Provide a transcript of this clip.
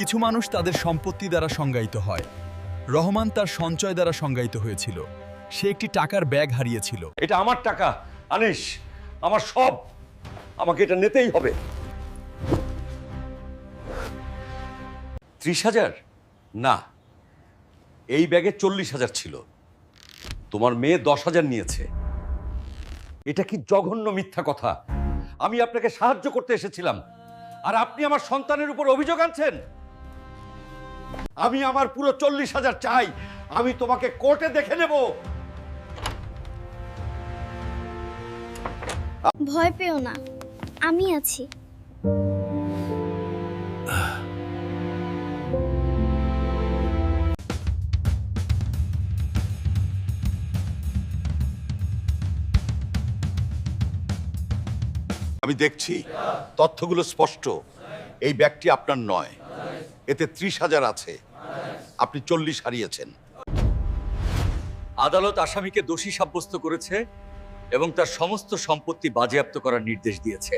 কিছু মানুষ তাদের সম্পত্তি দ্বারা সংজ্ঞায়িত হয়। রহমান তার সঞ্চয় দ্বারা সংজ্ঞায়িত হয়েছিল। সে একটি টাকার ব্যাগ হারিয়েছিল। এটা আমার টাকা, আনিস, আমার সব। আমাকে এটা নিতেই হবে। ত্রিশ হাজার? না, এই ব্যাগে চল্লিশ হাজার ছিল। তোমার মেয়ে দশ হাজার নিয়েছে। এটা কি জঘন্য মিথ্যা কথা? আমি আপনাকে সাহায্য করতে এসেছিলাম। আর আপনি আমার সন্তানের উপর অভিযোগ আনছেন? আমি আমার পুরো চল্লিশ হাজার চাই। আমি তোমাকে কোর্টে দেখে নেব। ভয় পেও না আমি আছি। আমি দেখছি তথ্যগুলো স্পষ্ট। এই ব্যাগটি আপনার নয় এতে ত্রিশ হাজার আছে। আপনি চল্লিশ হারিয়েছেন। আদালত আসামিকে দোষী সাব্যস্ত করেছে এবং তার সমস্ত সম্পত্তি বাজেয়াপ্ত করার নির্দেশ দিয়েছে।